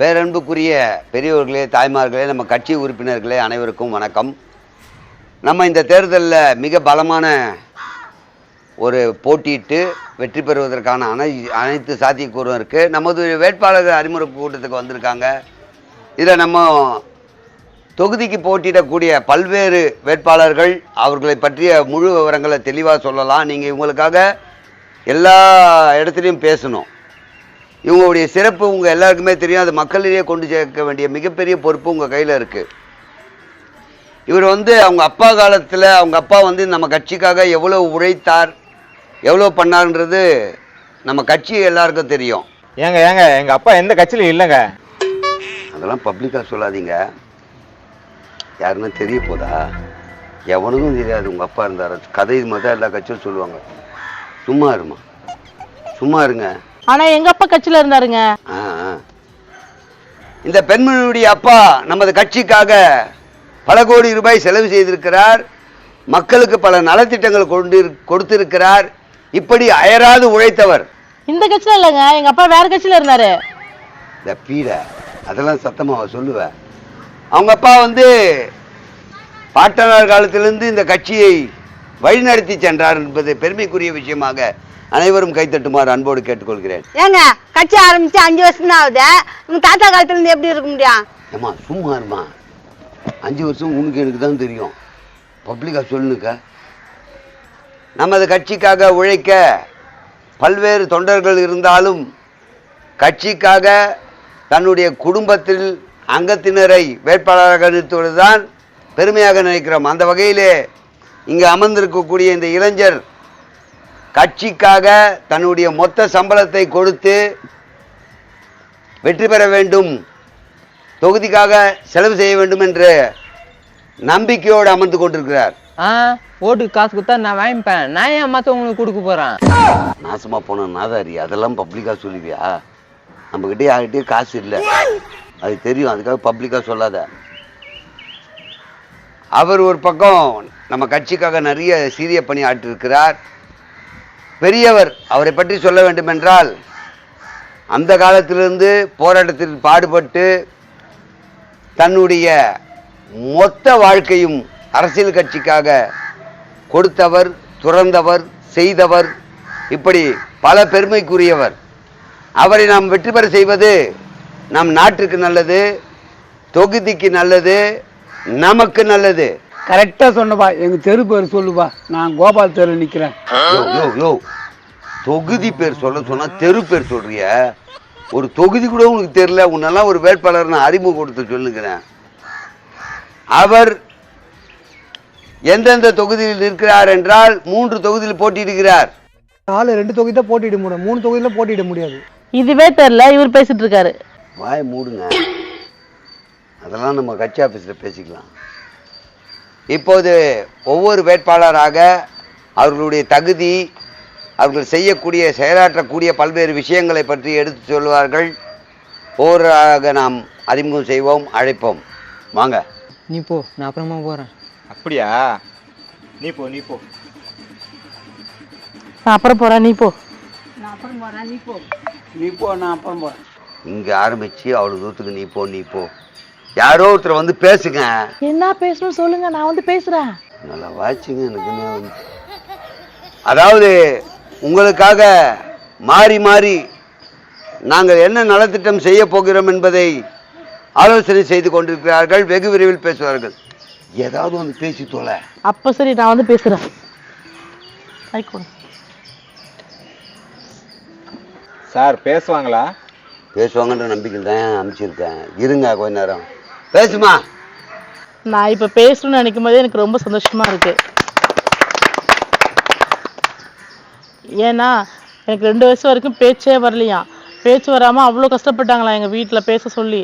பேரன்புக்குரிய பெரியவர்களே தாய்மார்களே நம்ம கட்சி உறுப்பினர்களே அனைவருக்கும் வணக்கம். நம்ம இந்த தேர்தலில் மிக பலமான ஒரு போட்டியிட்டு வெற்றி பெறுவதற்கான அனை அனைத்து சாத்தியக்கூறும் இருக்குது நமது வேட்பாளர்கள் அறிமுக கூட்டத்துக்கு வந்திருக்காங்க. இதில் நம்ம தொகுதிக்கு போட்டியிடக்கூடிய பல்வேறு வேட்பாளர்கள் அவர்களை பற்றிய முழு விவரங்களை தெளிவாக சொல்லலாம். நீங்கள் இவங்களுக்காக எல்லா இடத்துலையும் பேசணும். இவங்களுடைய சிறப்பு உங்கள் எல்லாருக்குமே தெரியும். அது மக்களிடையே கொண்டு சேர்க்க வேண்டிய மிகப்பெரிய பொறுப்பு உங்கள் கையில் இருக்குது இவர் வந்து அவங்க அப்பா காலத்தில் அவங்க அப்பா வந்து நம்ம கட்சிக்காக எவ்வளோ உழைத்தார் எவ்வளோ பண்ணார்ன்றது நம்ம கட்சி எல்லாருக்கும் தெரியும். ஏங்க ஏங்க எங்க அப்பா எந்த கட்சியிலும் இல்லைங்க. அதெல்லாம் பப்ளிக்காக சொல்லாதீங்க. யாருன்னா தெரிய போதா? எவனுக்கும் தெரியாது உங்கள் அப்பா இருந்தார். கதை மாதிரி தான் எல்லா கட்சியும் சொல்லுவாங்க. சும்மா இருமா. சும்மா இருங்க. ஆனா எங்க அப்பா கட்சியில இருந்தாருங்க. இந்த பெண்மணியுடைய அப்பா நமது கட்சிக்காக பல கோடி ரூபாய் செலவு செய்திருக்கிறார். மக்களுக்கு பல நலத்திட்டங்கள் கொண்டு கொடுத்திருக்கிறார். இப்படி அயராது உழைத்தவர். இந்த கட்சியில இல்லைங்க. எங்க அப்பா வேற கட்சியில இருந்தாரு. இந்த பீடை அதெல்லாம் சத்தமாக சொல்லுவேன் அவங்க அப்பா வந்து பாட்டனார் காலத்திலிருந்து இந்த கட்சியை வழிநடத்தி சென்றார் என்பது பெருமைக்குரிய விஷயமாக அனைவரும் கைத்தட்டுமாறு அன்போடு கேட்டுக்கொள்கிறேன். ஏங்க கட்சி ஆரம்பிச்சு அஞ்சு வருஷம் தான் ஆகுது உங்க தாத்தா காலத்துல இருந்து எப்படி இருக்க முடியும்? ஏம்மா சும்மா இருமா அஞ்சு வருஷம் உனக்கு எனக்கு தான் தெரியும். பப்ளிக்காக சொல்லுங்க. நமது கட்சிக்காக உழைக்க பல்வேறு தொண்டர்கள் இருந்தாலும் கட்சிக்காக தன்னுடைய குடும்பத்தில் அங்கத்தினரை வேட்பாளராக நிறுத்துவதுதான் பெருமையாக நினைக்கிறோம். அந்த வகையிலே இங்கு அமர்ந்திருக்கக்கூடிய இந்த இளைஞர் கட்சிக்காக தன்னுடைய மொத்த சம்பளத்தை கொடுத்து வெற்றி பெற வேண்டும் தொகுதிக்காக செலவு செய்ய வேண்டும் என்று நம்பிக்கையோடு அமர்ந்து கொண்டிருக்கிறார். ஆ ஓட்டுக்கு காசு கொடுத்தா நான் வாங்கிப்பேன். நான் ஏன் மற்றவங்களுக்கு கொடுக்க போகிறேன் நாசமா போன நாதாரி அதெல்லாம் பப்ளிக்காக சொல்லுவியா? நம்மக்கிட்ட யார்கிட்டயும் காசு இல்லை. அது தெரியும் அதுக்காக பப்ளிக்காக சொல்லாத. அவர் ஒரு பக்கம் நம்ம கட்சிக்காக நிறைய சீரிய பணி ஆற்றிருக்கிறார் பெரியவர் அவரை பற்றி சொல்ல வேண்டுமென்றால் அந்த காலத்திலிருந்து போராட்டத்தில் பாடுபட்டு தன்னுடைய மொத்த வாழ்க்கையும் அரசியல் கட்சிக்காக கொடுத்தவர் துறந்தவர் செய்தவர் இப்படி பல பெருமைக்குரியவர். அவரை நாம் வெற்றி பெற செய்வது நம் நாட்டுக்கு நல்லது தொகுதிக்கு நல்லது நமக்கு நல்லது. கரெக்டா சொன்னப்பா. எங்க தெரு பேர் சொல்லுப்பா. நான் கோபால் தெரு நிக்கிறேன். யோ யோ யோ. தொகுதி பேர் சொல்ல சொன்னா தெரு பேர் சொல்றிய? ஒரு தொகுதி கூட உனக்கு தெரியல. உன்னெல்லாம் ஒரு வேட்பாளர் நான் அறிமுகம் கொடுத்து சொல்லுகிறேன். அவர் எந்தெந்த தொகுதியில் இருக்கிறார் என்றால் மூன்று தொகுதியில் போட்டியிடுகிறார். நாலு ரெண்டு தொகுதி தான் போட்டியிட முடியும். மூணு தொகுதியில் போட்டியிட முடியாது. இதுவே தெரியல. இவர் பேசிட்டு இருக்காரு. வாய் மூடுங்க. அதெல்லாம் நம்ம கட்சி ஆஃபீஸில் பேசிக்கலாம். இப்போது ஒவ்வொரு வேட்பாளராக அவர்களுடைய தகுதி அவர்கள் செய்யக்கூடிய செயலாற்றக்கூடிய பல்வேறு விஷயங்களை பற்றி எடுத்து சொல்வார்கள். ஒவ்வொருவராக நாம் அறிமுகம் செய்வோம் அழைப்போம். வாங்க. நீ போ நான் அப்புறமா போகிறேன் அப்படியா? நீ போ நீ போ. நான் அப்புறம் போறேன் நீ போ. நீ போ. நான் அப்புறம் போறேன். இங்கே ஆரம்பித்து அவ்வளோ தூரத்துக்கு நீ போ நீ போ. யாரோ ஒருத்தர் வந்து பேசுங்க. என்ன பேசணும் சொல்லுங்க நான் வந்து பேசுறேன். நல்லா வாட்சிங்க எனக்குமே வந்து. அதாவது உங்களுக்காக மாறி மாறி நாங்கள் என்ன நலத்திட்டம் செய்ய போகிறோம் என்பதை ஆலோசனை செய்து கொண்டிருக்கிறார்கள் வெகு விரைவில் பேசுவார்கள். ஏதாவது வந்து பேசி தொலை. அப்ப சரி நான் வந்து கொடு. சார் பேசுவாங்களா? பேசுவாங்கன்ற நம்பிக்கையில் தான் அனுப்பிச்சிருக்கேன். இருங்க கொஞ்ச நேரம். பேசுமா? நான் இப்ப பேசணும்னு நினைக்கும் போதே எனக்கு ரொம்ப சந்தோஷமா இருக்கு. ஏன்னா எனக்கு ரெண்டு வயசு வரைக்கும் பேச்சே வரலையாம். பேச்சு வராமல் அவ்வளோ கஷ்டப்பட்டாங்களாம் எங்கள் வீட்டில் பேச சொல்லி.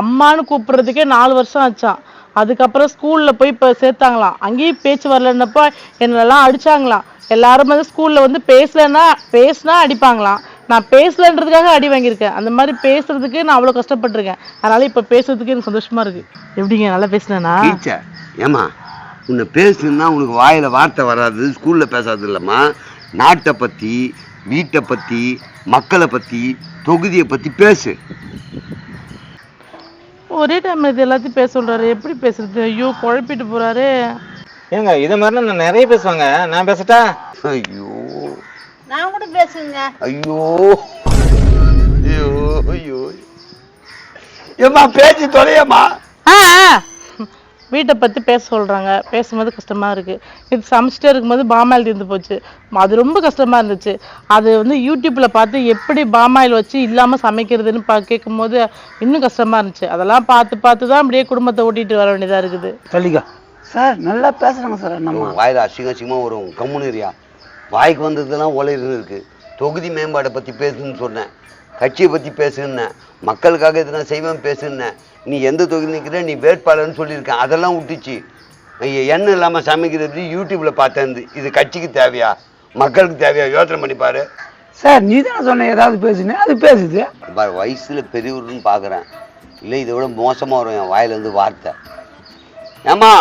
அம்மான்னு கூப்பிடுறதுக்கே நாலு வருஷம் ஆச்சான் அதுக்கப்புறம் ஸ்கூலில் போய் இப்போ சேர்த்தாங்களாம். அங்கேயும் பேச்சு வரலன்னப்போ என்னெல்லாம் அடிச்சாங்களாம். எல்லாரும் வந்து ஸ்கூலில் வந்து பேசலன்னா பேசுனா அடிப்பாங்களாம். நான் பேசலன்றதுக்காக அடி வாங்கியிருக்கேன். அந்த மாதிரி பேசுறதுக்கு நான் அவ்வளோ கஷ்டப்பட்டிருக்கேன். அதனால இப்போ பேசுறதுக்கு எனக்கு சந்தோஷமா இருக்கு. எப்படிங்க நல்லா பேசுனேனா? டீச்சர் ஏமா உன்னை பேசுனா உனக்கு வாயில வார்த்தை வராது ஸ்கூல்ல பேசாது இல்லைம்மா. நாட்டை பத்தி வீட்டை பத்தி மக்களை பத்தி தொகுதியை பத்தி பேசு. ஒரே டைம் இது எல்லாத்தையும் பேச சொல்றாரு. எப்படி பேசுறது? ஐயோ குழப்பிட்டு போறாரு. ஏங்க இதை மாதிரி நான் நிறைய பேசுவாங்க. நான் பேசட்டா? ஐயோ நான் கூட பேசுங்க ஐயோ. ஐயோ ஐயோ. ஏம்மா பேச்சு தொலையம்மா. வீட்டை பத்தி பேச சொல்றாங்க. பேசும்போது கஷ்டமா இருக்கு. இது சமைச்சிட்டே இருக்கும்போது பாமாயில் தீர்ந்து போச்சு. அது ரொம்ப கஷ்டமா இருந்துச்சு. அது வந்து யூடியூப்ல பார்த்து எப்படி பாமாயில் வச்சு இல்லாம சமைக்கிறதுன்னு பா கேட்கும்போது இன்னும் கஷ்டமா இருந்துச்சு. அதெல்லாம் பார்த்து பார்த்து தான் அப்படியே குடும்பத்தை ஓட்டிட்டு வர வேண்டியதா இருக்குது. தள்ளிக்கா. சார் நல்லா பேசுறாங்க சார் நம்ம. வாயில அசிங்க அசிங்கமா வரும் கம்முனிரியா வாய்க்கு வந்ததெல்லாம் உலகிட்டு இருக்கு. தொகுதி மேம்பாடை பத்தி பேசுன்னு சொன்னேன். கட்சியை பத்தி பேசுன்னேன் மக்களுக்காக எதுனா செய்வேன் பேசுன்னேன் நீ எந்த தொகுதி நிற்கிற நீ வேட்பாளர்னு சொல்லியிருக்கேன். அதெல்லாம் விட்டுச்சு எண்ணெய் இல்லாமல் சமைக்கிறது யூடியூப்ல பார்த்தேன். இது கட்சிக்கு தேவையா? மக்களுக்கு தேவையா? யோசனை பண்ணி பாரு. சார் நீ தானே சொன்ன ஏதாவது பேசுனே அது பேசுது. பாரு வயசுல பெரியவர்னு பார்க்குறேன் இல்லை இதை விட மோசமாக வரும் என் வாயிலேருந்து வார்த்தை. ஏம்மா?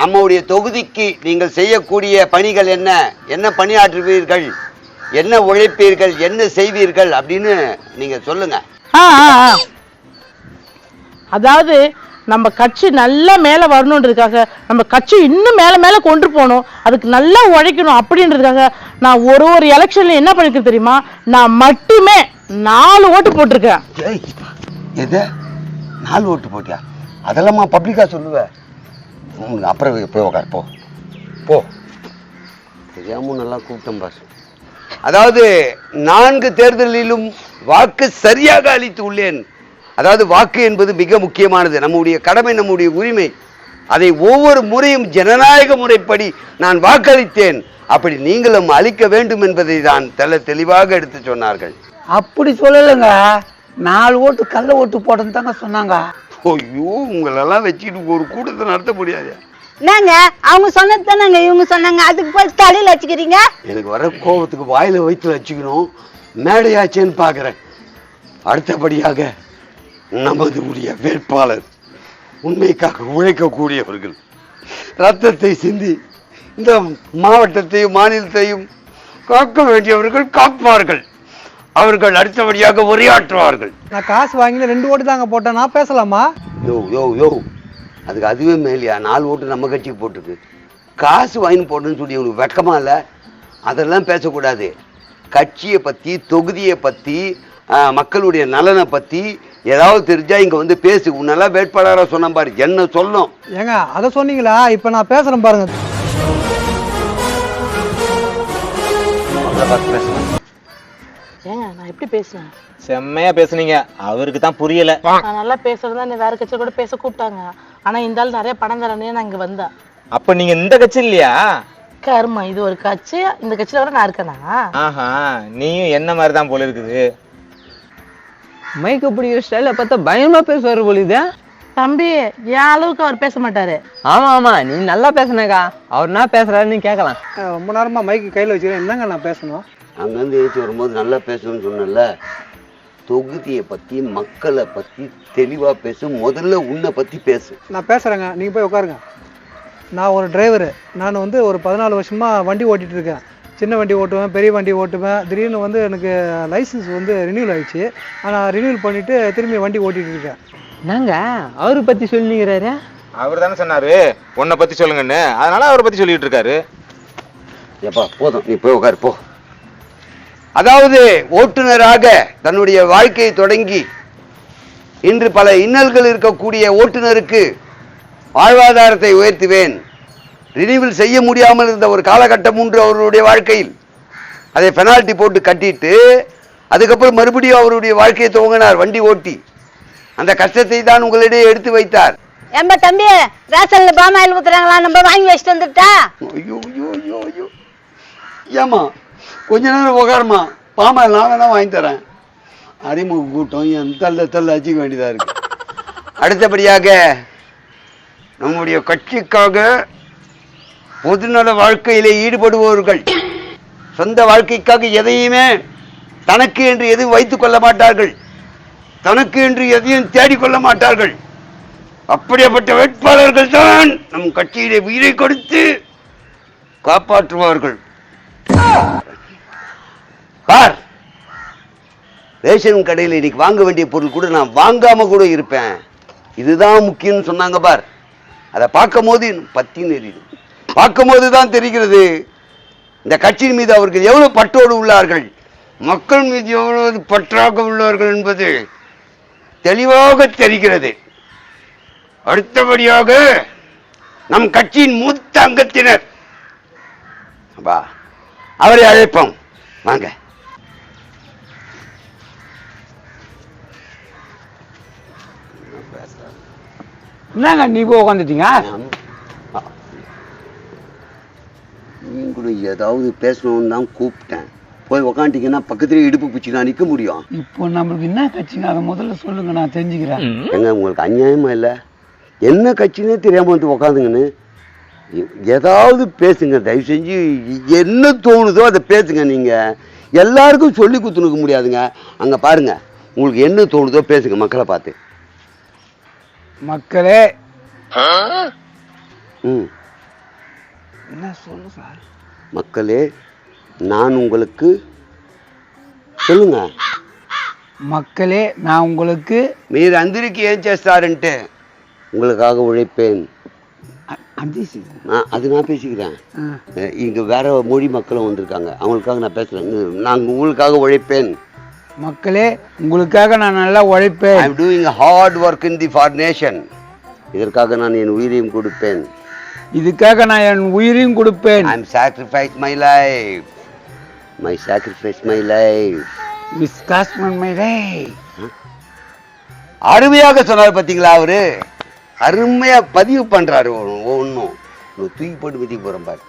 நம்முடைய தொகுதிக்கு நீங்கள் செய்யக்கூடிய பணிகள் என்ன? என்ன பணியாற்றுவீர்கள்? என்ன உழைப்பீர்கள்? என்ன செய்வீர்கள்? அப்படின்னு நீங்க சொல்லுங்க. அதாவது நம்ம கட்சி நல்லா மேல வரணுன்றதுக்காக நம்ம கட்சி இன்னும் மேல மேல கொண்டு போகணும். அதுக்கு நல்லா உழைக்கணும் அப்படின்றதுக்காக நான் ஒரு ஒரு எலெக்ஷன்ல என்ன பண்ணிருக்கேன் தெரியுமா? நான் மட்டுமே நாலு ஓட்டு போட்டிருக்கேன். எது? நாலு ஓட்டு போட்டியா? அதெல்லாமா பப்ளிக்கா சொல்லுவ? அப்புறம் போய் உக்கார் போ. போ. தெரியாமல் நல்லா கூப்பிட்டோம் பாஸ் அதாவது நான்கு தேர்தலிலும் வாக்கு சரியாக அளித்து உள்ளேன். அதாவது வாக்கு என்பது மிக முக்கியமானது. நம்முடைய கடமை நம்முடைய உரிமை. அதை ஒவ்வொரு முறையும் ஜனநாயக முறைப்படி நான் வாக்களித்தேன். அப்படி நீங்களும் அளிக்க வேண்டும் என்பதை தான் தெல தெளிவாக எடுத்து சொன்னார்கள். அப்படி சொல்லலைங்க. நாலு ஓட்டு கள்ள ஓட்டு போட்டதுன்னு தாங்க சொன்னாங்க. ஐயோ உங்களெல்லாம் வச்சுக்கிட்டு ஒரு கூட்டத்தை நடத்த முடியாது. என்னங்க? அவங்க சொன்னது தானேங்க இவங்க சொன்னாங்க. அதுக்கு போய் தலையில வச்சுக்கிறீங்க? எனக்கு வர கோபத்துக்கு வாயில வைத்து வச்சுக்கணும். மேடையாச்சேன்னு பார்க்குறேன் அடுத்தபடியாக நமது உடைய வேட்பாளர் உண்மைக்காக உழைக்கக்கூடியவர்கள் ரத்தத்தை சிந்தி இந்த மாவட்டத்தையும் மாநிலத்தையும் காக்க வேண்டியவர்கள் காப்பார்கள். அவர்கள் அடுத்தபடியாக உரையாற்றுவார்கள். நான் காசு வாங்கி ரெண்டு ஓட்டு தாங்க போட்டேன். நான் பேசலாமா? யோ யோ யோ. அதுக்கு அதுவே மேலியா? நாலு ஓட்டு நம்ம கட்சிக்கு போட்டிருக்கு. காசு வாங்கி போட்டுன்னு சொல்லி உனக்கு வெக்கமா இல்லை? அதெல்லாம் பேசக்கூடாது. கட்சியை பற்றி தொகுதியை பற்றி மக்களுடைய நலனை பற்றி ஏதாவது தெரிஞ்சா இங்கே வந்து பேசு. உன்னெல்லாம் வேட்பாளராக சொன்ன பாரு. என்ன சொல்லும்? ஏங்க அதை சொன்னீங்களா? இப்போ நான் பேசுறேன் பாருங்க. ஏங்க நான் எப்படி பேசுனேன் செம்மையா பேசுனீங்க. அவருக்கு தான் புரியல. நான் நல்லா பேசுறதா நீ வேற கட்சியில கூட பேச கூப்பிட்டாங்க. ஆனா இந்த ஆள் நிறைய பணம் தரனே நான் இங்க வந்தேன். அப்ப நீங்க இந்த கட்சி இல்லையா? கருமா இது ஒரு கட்சி. இந்த கட்சியில வர நான் இருக்கேனா? ஆஹா நீயும் என்ன மாதிரி தான் போல இருக்குது? மைக்கு பிடிக்கிற ஸ்டைல பார்த்தா பயமா பேசுவாரு பொழுது தம்பி என் அளவுக்கு அவர் பேச மாட்டாரு. ஆமா ஆமா. நீ நல்லா பேசுனக்கா. அவர் என்ன பேசுறாருன்னு கேட்கலாம். ரொம்ப நேரமா மைக்கு கையில் வச்சுக்கிறேன். என்னங்க நான் பேசணும்? அங்கேருந்து ஏற்றி வரும்போது நல்லா பேசணும்னு சொன்னல தொகுதியை பற்றி மக்களை பற்றி தெளிவாக பேசு. முதல்ல உன்னை பற்றி பேசு. நான் பேசுறேங்க. நீங்க போய் உட்காருங்க. நான் ஒரு டிரைவரு நான் வந்து ஒரு பதினாலு வருஷமா வண்டி ஓட்டிட்டு இருக்கேன். சின்ன வண்டி ஓட்டுவேன் பெரிய வண்டி ஓட்டுவேன். திடீர்னு வந்து எனக்கு லைசன்ஸ் வந்து ரினியூல் ஆயிடுச்சு. நான் ரினியூல் பண்ணிட்டு திரும்பி வண்டி ஓட்டிட்டு இருக்கேன். நாங்க அவரை பத்தி சொல்லிக்கிறாரு அவர் தானே சொன்னாரு. உன்னை பத்தி சொல்லுங்கன்னு. அதனால அவரை பத்தி சொல்லிட்டு இருக்காரு. எப்பா போதும். நீ போய் உட்காரு போ. அதாவது ஓட்டுநராக தன்னுடைய வாழ்க்கையை தொடங்கி இன்று பல இன்னல்கள் இருக்கக்கூடிய ஓட்டுநருக்கு வாழ்வாதாரத்தை உயர்த்துவேன். ரினிவல் செய்ய முடியாமல் இருந்த ஒரு காலகட்டம் உண்டு அவருடைய வாழ்க்கையில். அதை பெனால்ட்டி போட்டு கட்டிட்டு அதுக்கப்புறம் மறுபடியும் அவருடைய வாழ்க்கையை துவங்கினார் வண்டி ஓட்டி. அந்த கஷ்டத்தை தான் உங்களிடையே எடுத்து வைத்தார். ஏம்பா தம்பி ரேஷன்ல பாமாயில் ஊத்துறாங்களா? நம்ம வாங்கி வச்சுட்டு வந்துட்டா? ஐயோ ஐயோ ஐயோ ஐயோ. ஏம்மா? கொஞ்ச நேரம் உட்காருமா பாமாயில் நான் வேணா வாங்கி தரேன். அறிமுக கூட்டம் என் தள்ள தள்ள அச்சிக்க வேண்டியதா இருக்கு. அடுத்தபடியாக நம்முடைய கட்சிக்காக பொதுநல வாழ்க்கையிலே ஈடுபடுபவர்கள் சொந்த வாழ்க்கைக்காக எதையுமே தனக்கு என்று எதுவும் வைத்துக் கொள்ள மாட்டார்கள். தனக்கு என்று எதையும் தேடிக்கொள்ள மாட்டார்கள். அப்படிப்பட்ட வேட்பாளர்கள் தான் நம் கட்சியிலே உயிரை கொடுத்து காப்பாற்றுவார்கள். பார் ரேஷன் கடையில் இன்னைக்கு வாங்க வேண்டிய பொருள் கூட நான் வாங்காம கூட இருப்பேன். இதுதான் முக்கியம்னு சொன்னாங்க பார். அதை பார்க்கும் போது பத்தின்னு தெரியுது பார்க்கும் போது தான் தெரிகிறது. இந்த கட்சியின் மீது அவர்கள் எவ்வளவு பற்றோடு உள்ளார்கள்? மக்கள் மீது எவ்வளவு பற்றாக உள்ளார்கள் என்பது தெளிவாக தெரிகிறது. அடுத்தபடியாக நம் கட்சியின் மூத்த அங்கத்தினர். அப்பா அவரை அழைப்போம். வாங்க. என்னங்க நீ போய் உட்காந்துட்டீங்க நீங்களும் ஏதாவது பேசணும்னு தான் கூப்பிட்டேன் போய் உக்காந்துட்டீங்கன்னா பக்கத்துலேயே இடுப்பு பிடிச்சி நான் நிற்க முடியும் இப்போ நம்மளுக்கு என்ன கட்சிங்க அதை முதல்ல சொல்லுங்க நான் தெரிஞ்சுக்கிறேன் ஏங்க உங்களுக்கு அநியாயமா இல்லை என்ன கட்சினே தெரியாம வந்து உக்காந்துங்கன்னு ஏதாவது பேசுங்க தயவு செஞ்சு என்ன தோணுதோ அதை பேசுங்க நீங்க எல்லாருக்கும் சொல்லி குத்துனுக்க முடியாதுங்க அங்க பாருங்க உங்களுக்கு என்ன தோணுதோ பேசுங்க மக்களை பார்த்து மக்களே ம் என்ன சொல்லு சார் மக்களே நான் உங்களுக்கு சொல்லுங்க மக்களே நான் உங்களுக்கு మీరు అందరికీ ఏం చేస్తారంటే உங்களுக்காக உழைப்பேன் அ- அந்தீசி நான் அது நான் பேசிக்கிறேன் ஆ. அஹ் இங்க வேற மொழி மக்களும் வந்திருக்காங்க அவங்களுக்காக நான் பேசுறேன் நான் உங்களுக்காக உழைப்பேன் மக்களே உங்களுக்காக நான் நல்லா ஐ உழைப்பேன். Am doing hard work in the for nation இதற்காக நான் என் உயிரையும் கொடுப்பேன். இதுக்காக நான் என் உயிரையும் கொடுப்பேன். I am sacrifice my life my sacrifice my life miss காஸ்மன் மைரே அருமையாக சொன்னார் பார்த்தீங்களா அவரு? அருமையா பதிவு பண்றாரு ஒன்றும் தூக்கி போட்டு மிதி போகிறோம் பாரு.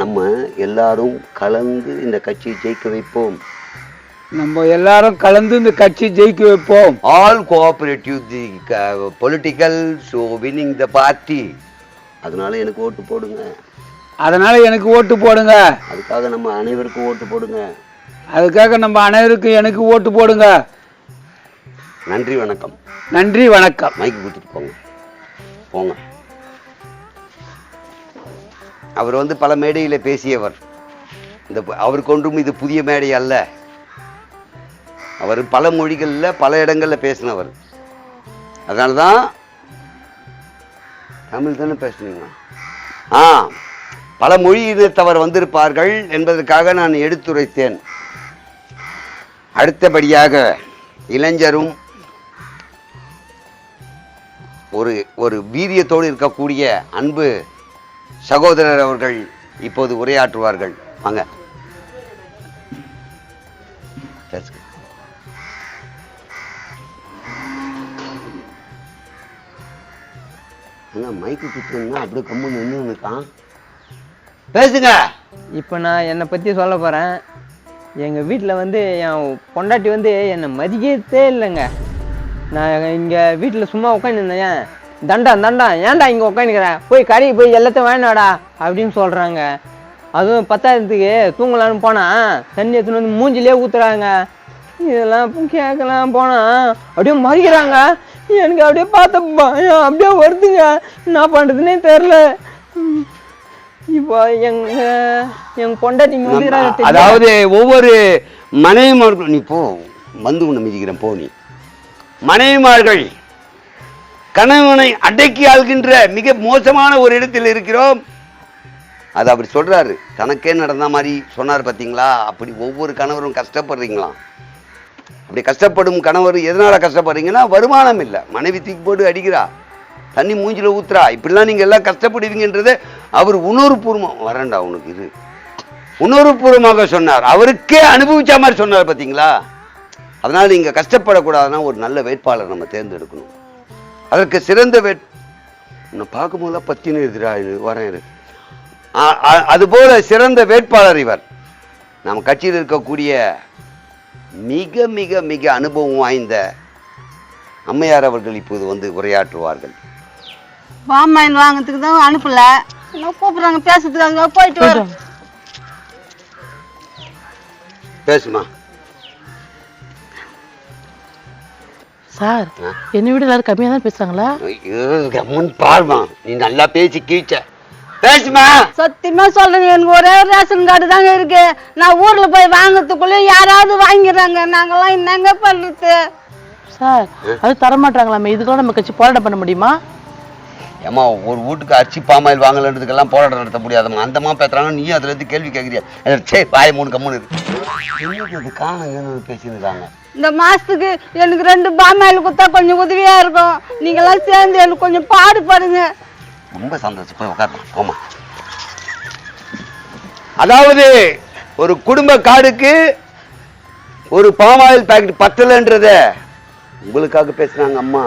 நம்ம எல்லாரும் கலந்து இந்த கட்சியை ஜெயிக்க வைப்போம். நம்ம எல்லாரும் கலந்து இந்த கட்சி ஜெயிக்க வைப்போம். All cooperative the political so winning the party அதனால எனக்கு ஓட்டு போடுங்க. அதனால எனக்கு ஓட்டு போடுங்க. அதுக்காக நம்ம அனைவருக்கும் ஓட்டு போடுங்க. அதுக்காக நம்ம அனைவருக்கும் எனக்கு ஓட்டு போடுங்க. நன்றி வணக்கம். நன்றி வணக்கம். மைக்கு கொடுத்துட்டு போங்க. போங்க. அவர் வந்து பல மேடையில பேசியவர். இந்த அவருக்கு ஒன்றும் இது புதிய மேடை அல்ல. அவர் பல மொழிகளில் பல இடங்களில் பேசினவர். அதனால தான் தமிழ் தானே பேசுனீங்க? ஆ பல மொழியினத்தவர் வந்திருப்பார்கள் என்பதற்காக நான் எடுத்துரைத்தேன். அடுத்தபடியாக இளைஞரும் ஒரு ஒரு வீரியத்தோடு இருக்கக்கூடிய அன்பு சகோதரர் அவர்கள் இப்போது உரையாற்றுவார்கள். வாங்க. பேசுங்க. என்ன மைக்கு குத்துன்னா அப்படியே கம்மு நின்று இருக்கான் பேசுங்க. இப்போ நான் என்னை பற்றி சொல்ல போகிறேன் எங்கள் வீட்டில் வந்து என் பொண்டாட்டி வந்து என்னை மதிக்கிறதே இல்லைங்க. நான் இங்கே வீட்டில் சும்மா உட்காந்துருந்தேன் தண்டா தண்டா ஏன்டா இங்கே உட்காந்துக்கிறேன் போய் கடைக்கு போய் எல்லாத்தையும் வேணாடா அப்படின்னு சொல்கிறாங்க அதுவும் பத்தாயிரத்துக்கு தூங்கலான்னு போனால் தண்ணி எடுத்துன்னு வந்து மூஞ்சிலே ஊற்றுறாங்க இதெல்லாம் கேட்கலாம் போனால் அப்படியே மறிக்கிறாங்க. எனக்கு அப்படியே பார்த்த அப்படியே வருதுங்க. என்ன பண்ணுறதுனே தெரில இப்போ எங்க எங்க பொண்டாட்டிங்க வந்து? அதாவது ஒவ்வொரு மனைவிமார்கள் நீ போ வந்து உன்னை மிதிக்கிறேன் போ நீ. மனைவிமார்கள் கணவனை அடக்கி ஆள்கின்ற மிக மோசமான ஒரு இடத்தில் இருக்கிறோம். அது அப்படி சொல்றாரு. தனக்கே நடந்த மாதிரி சொன்னார் பார்த்தீங்களா அப்படி ஒவ்வொரு கணவரும் கஷ்டப்படுறீங்களாம் அப்படி கஷ்டப்படும் கணவர் எதனால் கஷ்டப்படுறீங்கன்னா வருமானம் இல்லை. மனைவி தூக்கி போட்டு அடிக்கிறா. தண்ணி மூஞ்சில் ஊத்துறா. இப்படிலாம் நீங்கள் எல்லாம் கஷ்டப்படுவீங்கன்றதை அவர் உணர்வுபூர்வம். வரண்டா உனக்கு இது உணர்வுபூர்வமாக சொன்னார். அவருக்கே அனுபவிச்ச மாதிரி சொன்னார் பார்த்தீங்களா அதனால் நீங்கள் கஷ்டப்படக்கூடாதுன்னா ஒரு நல்ல வேட்பாளர் நம்ம தேர்ந்தெடுக்கணும். அதற்கு சிறந்த வேட் உன்னை பார்க்கும்போது பத்தினு எதிரா இது வரேன் இரு. அதுபோல சிறந்த வேட்பாளர் இவர். நம்ம கட்சியில் இருக்கக்கூடிய மிக மிக மிக அனுபவம் வாய்ந்த அம்மையார் அவர்கள் இப்போது வந்து உரையாற்றுவார்கள். பாமாயின் வாங்குறதுக்கு தான் அனுப்பல. கூப்பிடுறாங்க? பேசுறதுக்கு அதுக்காக போயிட்டு வரோம் பேசுமா? சார் என்னை விட எல்லாரும் கம்மியாக தான் பேசுறாங்களா? ஐயோ, கம்முன்னு பாருமா. நீ நல்லா பேசி கீழ்ச்ச. பேசுமா? சத்தியமா சொல்றேங்க எனக்கு ஒரே ரேஷன் கார்டு தாங்க இருக்கு. நான் ஊர்ல போய் வாங்குறதுக்குள்ள யாராவது வாங்கிடுறாங்க. நாங்கெல்லாம் என்னங்க பண்றது? சார் அது தரமாட்டாங்களாமே? இதுக்கெல்லாம் நம்ம கட்சி போராட்டம் பண்ண முடியுமா? ஏமா ஒரு வீட்டுக்கு அரிசி பாமாயில் வாங்கலன்றதுக்கெல்லாம் போராட்டம் நடத்த முடியாதம்மா. அந்தமா பேசுறாங்க நீயும் அதுல இருந்து கேள்வி கேட்குறியா சே வாய மூணு கம்முன்னு இருக்கு காணுங்கன்னு பேசியிருக்காங்க இந்த மாசத்துக்கு எனக்கு ரெண்டு பாமாயில் கொடுத்தா கொஞ்சம் உதவியா இருக்கும். நீங்கெல்லாம் சேர்ந்து எனக்கு கொஞ்சம் பாடுபடுங்க. ரொம்ப சந்தோஷம். போய் உட்காரலாம் போமா அதாவது ஒரு குடும்ப கார்டுக்கு ஒரு பாம் ஆயில் பாக்கெட் பத்தலைன்றத உங்களுக்காக பேசுனாங்க அம்மா.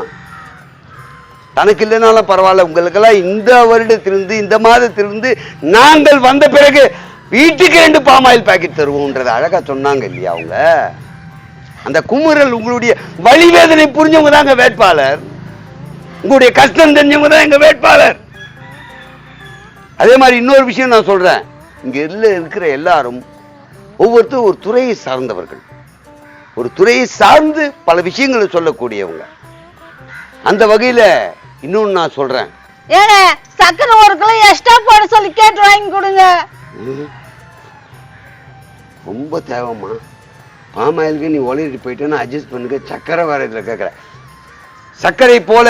தனக்கு இல்லைனாலும் பரவாயில்ல உங்களுக்கெல்லாம் இந்த வருடத்திலிருந்து இந்த மாதத்திலிருந்து நாங்கள் வந்த பிறகு வீட்டுக்கு ரெண்டு ஆயில் பாக்கெட் தருவோம்ன்றதை அழகா சொன்னாங்க இல்லையா அவங்க? அந்த குமுறல் உங்களுடைய வழிவேதனை புரிஞ்சவங்க தாங்க வேட்பாளர். உங்களுடைய கஷ்டம் தெரிஞ்சவங்க தான் எங்க வேட்பாளர். அதே மாதிரி இன்னொரு விஷயம் நான் சொல்றேன். இங்க இல்ல இருக்கிற எல்லாரும் ஒவ்வொருத்தரும் ஒரு துறையை சார்ந்தவர்கள். ஒரு துறையை சார்ந்து பல விஷயங்களை சொல்லக்கூடியவங்க. அந்த வகையில இன்னொன்னு நான் சொல்றேன். ஏங்க சக்கரை ஒரு கிலோ எக்ஸ்ட்ரா போட சொல்லி கேட்டு வாங்கி கொடுங்க. ரொம்ப தேவைம்மா. பாமாயிலுக்கு நீ ஒளிட்டு போயிட்டேன்னு அட்ஜஸ்ட் பண்ணுங்க. சக்கரை வேற இதுல கேட்குற சர்க்கரை போல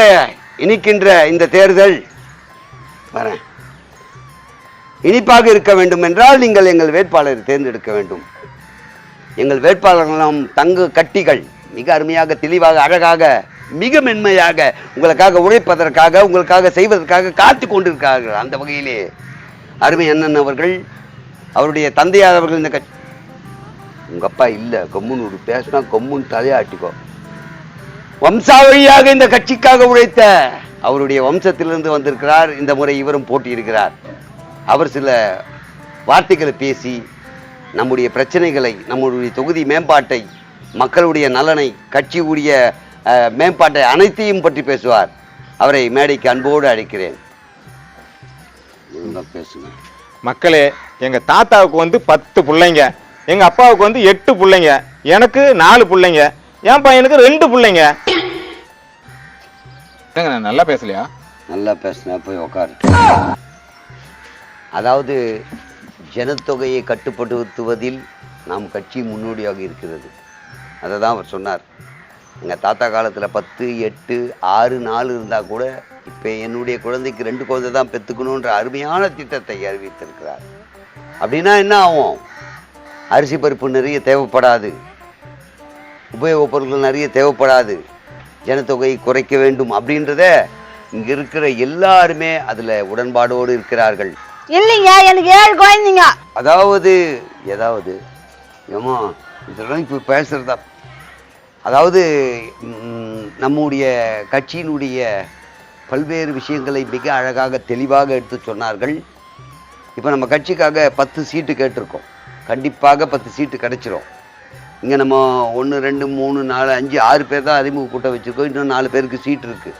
இனிக்கின்ற இந்த தேர்தல். வரேன். இனிப்பாக இருக்க வேண்டும் என்றால் நீங்கள் எங்கள் வேட்பாளரை தேர்ந்தெடுக்க வேண்டும். எங்கள் வேட்பாளர்களும் தங்கு கட்டிகள். மிக அருமையாக தெளிவாக அழகாக மிக மென்மையாக உங்களுக்காக உழைப்பதற்காக உங்களுக்காக செய்வதற்காக காத்து கொண்டிருக்கிறார்கள் அந்த வகையிலே. அருமை அண்ணன் அவர்கள் அவருடைய தந்தையார் அவர்கள் இந்த கட்சி உங்கள் அப்பா இல்லை கொம்முன்னு ஒரு பேசினா கொம்முன்னு தலையாட்டிக்கோ. வம்சாவழியாக இந்த கட்சிக்காக உழைத்த அவருடைய வம்சத்திலிருந்து வந்திருக்கிறார். இந்த முறை இவரும் போட்டியிருக்கிறார் அவர் சில வார்த்தைகளை பேசி நம்முடைய பிரச்சனைகளை நம்முடைய தொகுதி மேம்பாட்டை மக்களுடைய நலனை கட்சியுடைய மேம்பாட்டை அனைத்தையும் பற்றி பேசுவார். அவரை மேடைக்கு அன்போடு அழைக்கிறேன். பேசுங்க. மக்களே எங்க தாத்தாவுக்கு வந்து பத்து பிள்ளைங்க எங்க அப்பாவுக்கு வந்து எட்டு பிள்ளைங்க எனக்கு நாலு பிள்ளைங்க என் பையனுக்கு ரெண்டு பிள்ளைங்க. ஏங்க நான் நல்லா பேசலையா? நல்லா பேசினா போய் உக்காரு. அதாவது ஜனத்தொகையை கட்டுப்படுத்துவதில் நாம் கட்சி முன்னோடியாக இருக்கிறது. அதை தான் அவர் சொன்னார். எங்கள் தாத்தா காலத்தில் பத்து எட்டு ஆறு நாலு இருந்தால் கூட இப்போ என்னுடைய குழந்தைக்கு ரெண்டு குழந்தை தான் பெற்றுக்கணுன்ற அருமையான திட்டத்தை அறிவித்திருக்கிறார். அப்படின்னா என்ன ஆகும்? அரிசி பருப்பு நிறைய தேவைப்படாது. உபயோகப் பொருட்கள் நிறைய தேவைப்படாது. ஜனத்தொகையை குறைக்க வேண்டும் அப்படின்றத இங்கே இருக்கிற எல்லாருமே அதில் உடன்பாடோடு இருக்கிறார்கள். இல்லைங்க எனக்கு ஏழு குழந்தைங்க. அதாவது ஏதாவது ஏமா இதெல்லாம் இப்போ பேசுறதா? அதாவது ம், நம்முடைய கட்சியினுடைய பல்வேறு விஷயங்களை மிக அழகாக தெளிவாக எடுத்து சொன்னார்கள். இப்போ நம்ம கட்சிக்காக பத்து சீட்டு கேட்டிருக்கோம். கண்டிப்பாக பத்து சீட்டு கிடைச்சிரும். இங்கே நம்ம ஒன்று ரெண்டு மூணு நாலு அஞ்சு ஆறு பேர் தான் அறிமுக கூட்டம் வச்சுருக்கோம். இன்னும் நாலு பேருக்கு சீட் இருக்குது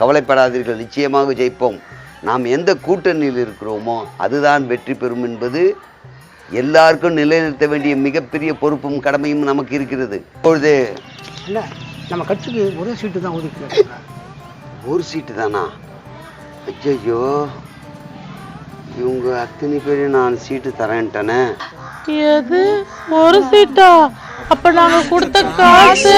கவலைப்படாதீர்கள் நிச்சயமாக ஜெயிப்போம். நாம் எந்த கூட்டணியில் இருக்கிறோமோ அதுதான் வெற்றி பெறும் என்பது எல்லாருக்கும் நிலைநிறுத்த வேண்டிய மிகப்பெரிய பொறுப்பும் கடமையும் நமக்கு இருக்கிறது இப்பொழுது இல்லை நம்ம கட்சிக்கு ஒரே சீட்டு தான் ஒதுக்கி ஒரு சீட்டு தானா ஐயோ இவங்க அத்தனை பேரையும் நான் சீட்டு தரேன்ட்டேனே எது ஒரு சீட்டா அப்ப நாங்க கொடுத்த காசு